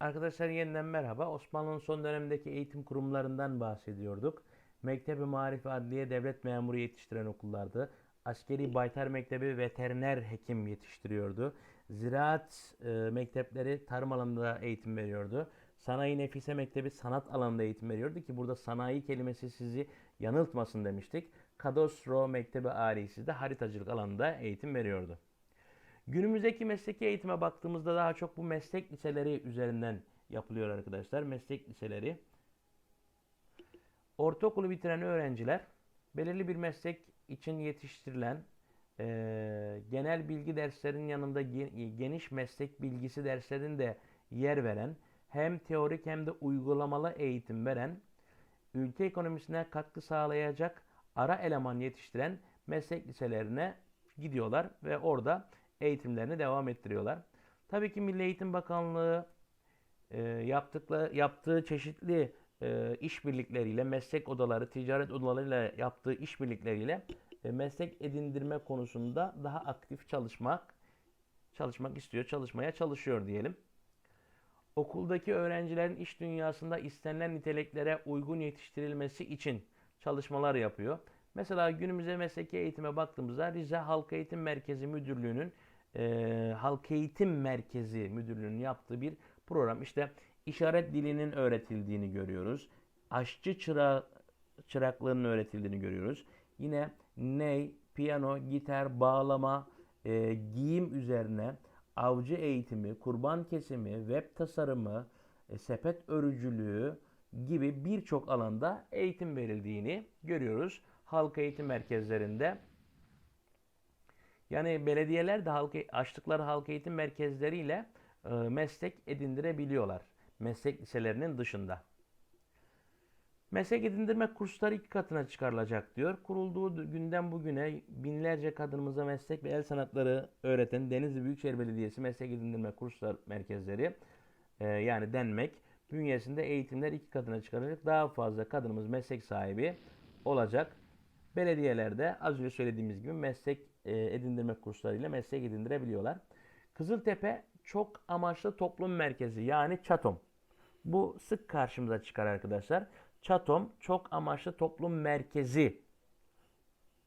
Arkadaşlar yeniden merhaba. Osmanlı'nın son dönemindeki eğitim kurumlarından bahsediyorduk. Mektebi Marifi Adliye devlet memuru yetiştiren okullardı. Askeri Baytar Mektebi veteriner hekim yetiştiriyordu. Ziraat e, mektepleri tarım alanında eğitim veriyordu. Sanayi Nefise Mektebi sanat alanında eğitim veriyordu ki burada sanayi kelimesi sizi yanıltmasın demiştik. Kadostro Mektebi Alisi de haritacılık alanında eğitim veriyordu. Günümüzdeki mesleki eğitime baktığımızda daha çok bu meslek liseleri üzerinden yapılıyor arkadaşlar. Meslek liseleri. Ortaokulu bitiren öğrenciler belirli bir meslek için yetiştirilen eee, genel bilgi derslerinin yanında ge- geniş meslek bilgisi derslerinde de yer veren hem teorik hem de uygulamalı eğitim veren ülke ekonomisine katkı sağlayacak ara eleman yetiştiren meslek liselerine gidiyorlar ve orada eğitimlerini devam ettiriyorlar. Tabii ki Milli Eğitim Bakanlığı e, yaptıkları, yaptığı çeşitli e, işbirlikleriyle, meslek odaları, ticaret odalarıyla yaptığı işbirlikleriyle e, meslek edindirme konusunda daha aktif çalışmak çalışmak istiyor, çalışmaya çalışıyor diyelim. Okuldaki öğrencilerin iş dünyasında istenilen niteliklere uygun yetiştirilmesi için çalışmalar yapıyor. Mesela günümüze mesleki eğitime baktığımızda Rize Halk Eğitim Merkezi Müdürlüğü'nün e, Halk Eğitim Merkezi Müdürlüğü'nün yaptığı bir program. İşte işaret dilinin öğretildiğini görüyoruz. Aşçı çıra, çıraklığının öğretildiğini görüyoruz. Yine ney, piyano, gitar, bağlama, e, giyim üzerine avcı eğitimi, kurban kesimi, web tasarımı, e, sepet örücülüğü gibi birçok alanda eğitim verildiğini görüyoruz. Halk eğitim merkezlerinde. Yani belediyeler de halk, açtıkları halk eğitim merkezleriyle e, meslek edindirebiliyorlar. Meslek liselerinin dışında. Meslek edindirme kursları iki katına çıkarılacak diyor. Kurulduğu günden bugüne binlerce kadınımıza meslek ve el sanatları öğreten Denizli Büyükşehir Belediyesi Meslek Edindirme Kurslar Merkezleri e, yani denmek bünyesinde eğitimler iki katına çıkarılacak. Daha fazla kadınımız meslek sahibi olacak. Belediyelerde az önce söylediğimiz gibi meslek e, edindirme kurslarıyla meslek edindirebiliyorlar. Kızıltepe çok amaçlı toplum merkezi yani ÇATOM. Bu sık karşımıza çıkar arkadaşlar. ÇATOM çok amaçlı toplum merkezi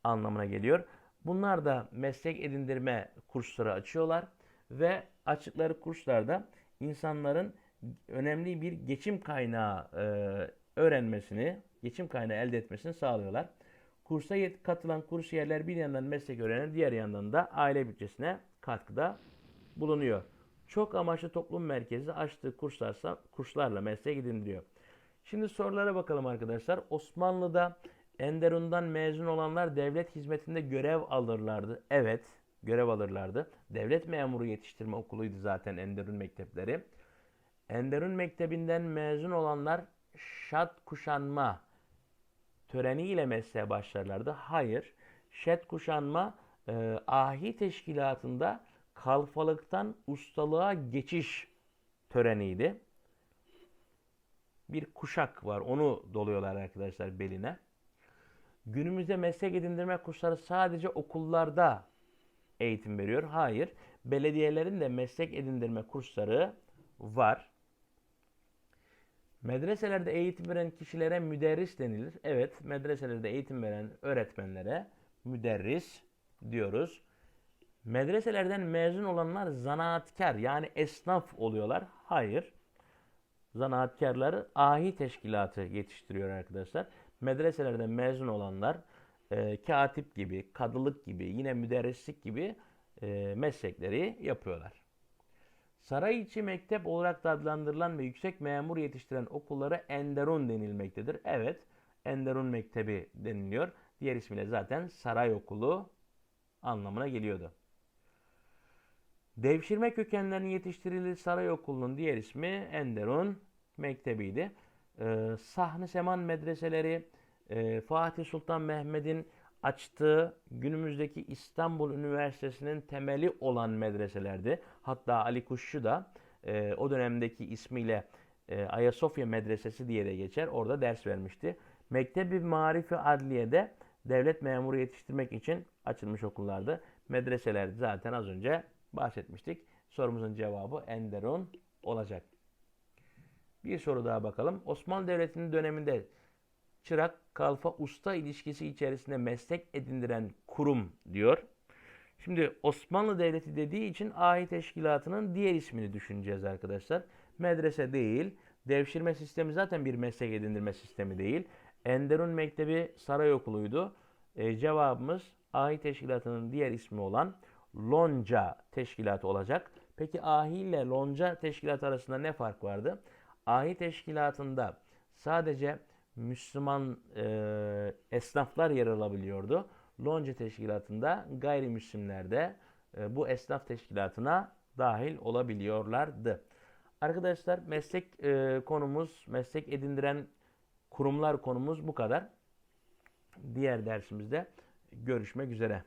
anlamına geliyor. Bunlar da meslek edindirme kursları açıyorlar ve açıkları kurslarda insanların önemli bir geçim kaynağı e, öğrenmesini, geçim kaynağı elde etmesini sağlıyorlar. Kursa katılan kursiyerler bir yandan meslek öğrenen, diğer yandan da aile bütçesine katkıda bulunuyor. Çok amaçlı toplum merkezi açtığı kurslarsa, kurslarla meslek edindiriyor. Şimdi sorulara bakalım arkadaşlar. Osmanlı'da Enderun'dan mezun olanlar devlet hizmetinde görev alırlardı. Evet, görev alırlardı. Devlet memuru yetiştirme okuluydu zaten Enderun mektepleri. Enderun mektebinden mezun olanlar şat kuşanma töreniyle mesleğe başlarlardı. Hayır, şat kuşanma e, ahi teşkilatında kalfalıktan ustalığa geçiş töreniydi bir kuşak var. Onu doluyorlar arkadaşlar beline. Günümüzde meslek edindirme kursları sadece okullarda eğitim veriyor. Hayır. Belediyelerin de meslek edindirme kursları var. Medreselerde eğitim veren kişilere müderris denilir. Evet, medreselerde eğitim veren öğretmenlere müderris diyoruz. Medreselerden mezun olanlar zanaatkar yani esnaf oluyorlar. Hayır zanaatkarları ahi teşkilatı yetiştiriyor arkadaşlar. Medreselerden mezun olanlar e, katip gibi, kadılık gibi, yine müderrislik gibi e, meslekleri yapıyorlar. Saray içi mektep olarak da adlandırılan ve yüksek memur yetiştiren okullara Enderun denilmektedir. Evet, Enderun Mektebi deniliyor. Diğer ismiyle zaten saray okulu anlamına geliyordu. Devşirme kökenlerinin yetiştirildiği saray okulunun diğer ismi Enderun Mektebi'ydi. Ee, Sahne Seman medreseleri e, Fatih Sultan Mehmet'in açtığı günümüzdeki İstanbul Üniversitesi'nin temeli olan medreselerdi. Hatta Ali Kuşçu da e, o dönemdeki ismiyle e, Ayasofya Medresesi diye de geçer. Orada ders vermişti. Mektebi Marifi Adliye'de devlet memuru yetiştirmek için açılmış okullardı. Medreseler zaten az önce bahsetmiştik. Sorumuzun cevabı Enderun olacak. Bir soru daha bakalım. Osmanlı Devleti'nin döneminde çırak, kalfa, usta ilişkisi içerisinde meslek edindiren kurum diyor. Şimdi Osmanlı Devleti dediği için ahi teşkilatının diğer ismini düşüneceğiz arkadaşlar. Medrese değil, devşirme sistemi zaten bir meslek edindirme sistemi değil. Enderun Mektebi Saray Okulu'ydu. E, cevabımız ahi teşkilatının diğer ismi olan Lonca teşkilatı olacak. Peki ahi ile lonca teşkilatı arasında ne fark vardı? Ahi teşkilatında sadece Müslüman e, esnaflar yer alabiliyordu. Lonca teşkilatında gayrimüslimler de e, bu esnaf teşkilatına dahil olabiliyorlardı. Arkadaşlar meslek e, konumuz, meslek edindiren kurumlar konumuz bu kadar. Diğer dersimizde görüşmek üzere.